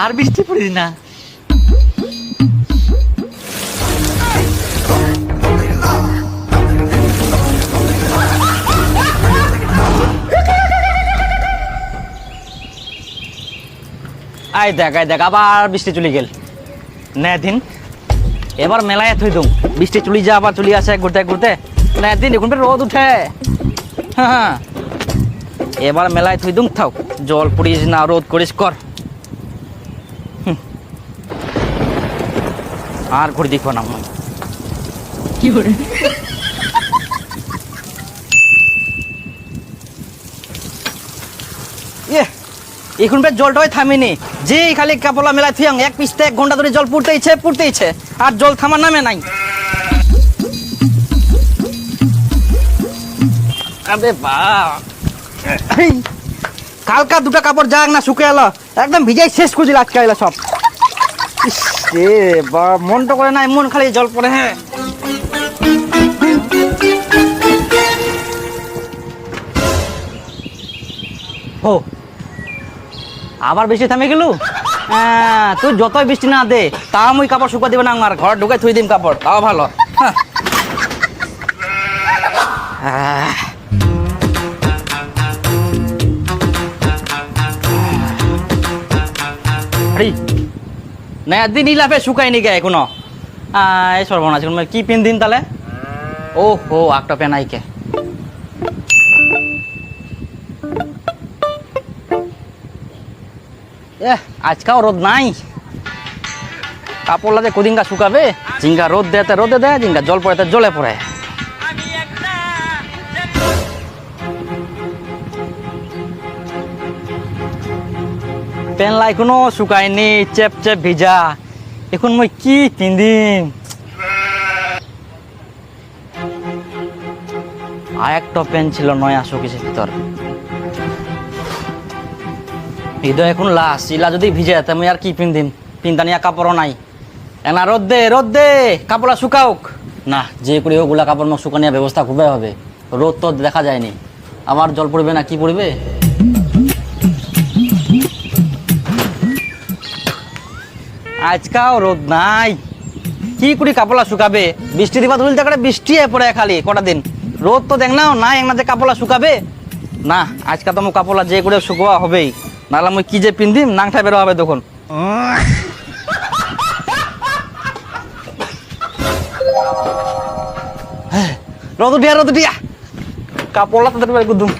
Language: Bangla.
আর বৃষ্টি পড়িস না? আয় দেখ আয় দেখ, আবার বৃষ্টি চলে গেল। নে দিন, এবার মেলায় থই দুম বৃষ্টি চলি যা, আবার চলি আসে ঘুরতে ঘুরতে। নে দিন, এখন রোদ উঠে। হ্যাঁ হ্যাঁ। এবার মেলায় থই দুম থাও জল পড়িস না রোদ করিস কর। আর ঘুরে দেখো না মনে ইয়ে এখন বেশ জলটাই থামেনি। যে খালি কাপলা মেলা থিয়াং এক পিসতে এক ঘণ্টা ধরে জল পুড়তেইছে পুড়তেইছে আর জল থামার নামে নাই। আরে বা কালকা দুটা কাপড় যাক না শুকে এলো। একদম ভিজাই শেষ করে দিল আজকে এলো সব। রে বা মনটা করে না, এমন খালি জল পড়ে। হ্যাঁ। ও, আবার বৃষ্টি থামে গেল? হ্যাঁ তুই যতই বৃষ্টি না দে, তাও মুই কাপড় শুকা দিবে না, আমার ঘর ঢুকে থুই দিম কাপড়, তাও ভালো। হ্যাঁ। আরে না, দিন ইলাফে শুকায়নি গে এখনও। এই সর্বনাশ এখন কি পিন দিন তাহলে ও হো একটা পেন আইকে আজকাও রোদ নাই। কাপড়লা যে কদিনকা শুকাবে? জিঙ্গা রোদ দেতে রোদে দেয়, জিঙ্গা জল পড়েতে জলে পড়ে পেনলা এখনও শুকায়নি চেপ চেপ ভিজা। এখন মই কি পিন্দিম আর একটা পেন ছিল নয় নয়া শোকেসের ভিতর। হৃদয় এখন লাশ ইলা যদি ভিজে, তা মুই আর কি পিন্দিম পিন্তানিয়া কাপড়ও নাই। এনা রোদ দে রোদ দে, কাপড়া শুকাওক। না, যে করে ওগুলা কাপড় শুকানিয়া ব্যবস্থা খুবই হবে। রোদ তো দেখা যায়নি। আমার জল পড়বে না, কি পড়বে? আজকাও রোদ নাই। কি করি কাপড়া শুকাবে? বৃষ্টি দিবা তুলতে করে বৃষ্টি পড়ে খালি কটা দিন? রোদ তো দেখ নাও না যে কাপড়া শুকাবে? না আজকে তো মোক কাপড়া যে করে শুকোয়া হবেই। নাহলে মুই কি যে পিন্ধিম নাংটা বেরো হবে তখন। হ্যাঁ, রোদ উঠিয়া রোদ উঠিয়া। কাপড়লা তাদের বের করদুম